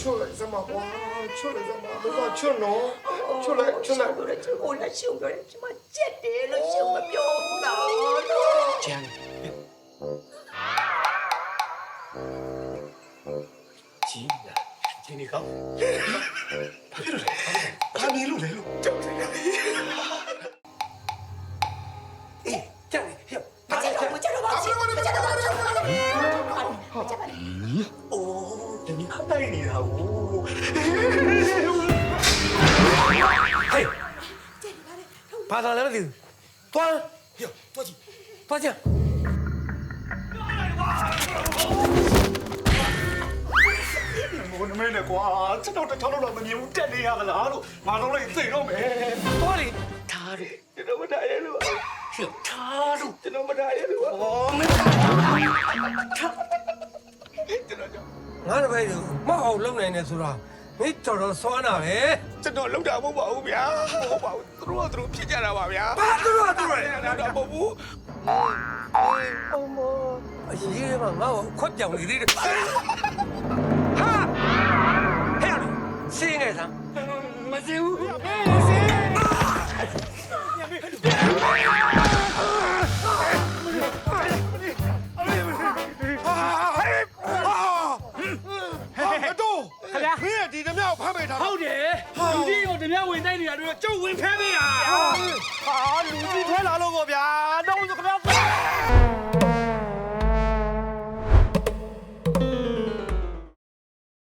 ချွတ်လိုက်စမ်းပါကွာချွတ်လိုက်စမ်းပါဘာချွတ်နော်ချွတ်လိုက်ချွတ်လိုက်ပြောတယ်ဟိုလည်းရှုံပြောတယ်ကျွန်မကြက်တယ်လို့ရှုံမပြောဘူးတော့လို့ကျန်ကြီးလာဒီနေ့ ဒီခတိုင်နေတာကိုဟေးဘာသာလဲမသိဘူးတွားဟေးတွားကြည့်တွားကြည့်ဘုန်းမင်းနဲ့ကွာချက်တော့တစ်ချောင်းတော့မမြင်ဘူးတက်နေရသလားလို့ငါတော့လည်းသိတော့မယ်တွားလေထားတယ်ကျွန်တော်မထားရလို့ဖြစ်ထားလို့ကျွန်တော်မထားရလို့ဩမင်း ငါတပည့်ကိုမအောင်လုံနိုင်နေဆိုတာမင်းတော်တော်စွမ်းတာပဲကျွန်တော်လောက်တာမဟုတ်ပါဘူးဗျာဟုတ်ပါဘူးသူတို့ကသူတို့ဖြစ်ကြတာပါဗျာဘာသူတို့ကသူတို့လောက်တာမဟုတ်ဘူးအရေးမငါ့ကိုခွက်ပြောင်နေသေးတယ်ဟာဟဲ့စင်းနေစမ်းမ ဒီဓမြောက်ဖမ်းပေးထားဟုတ်တယ်လူကြီးကိုဓမြဝင်တိုက်နေတာတို့ကျုပ်ဝင်ဖဲပေးတာ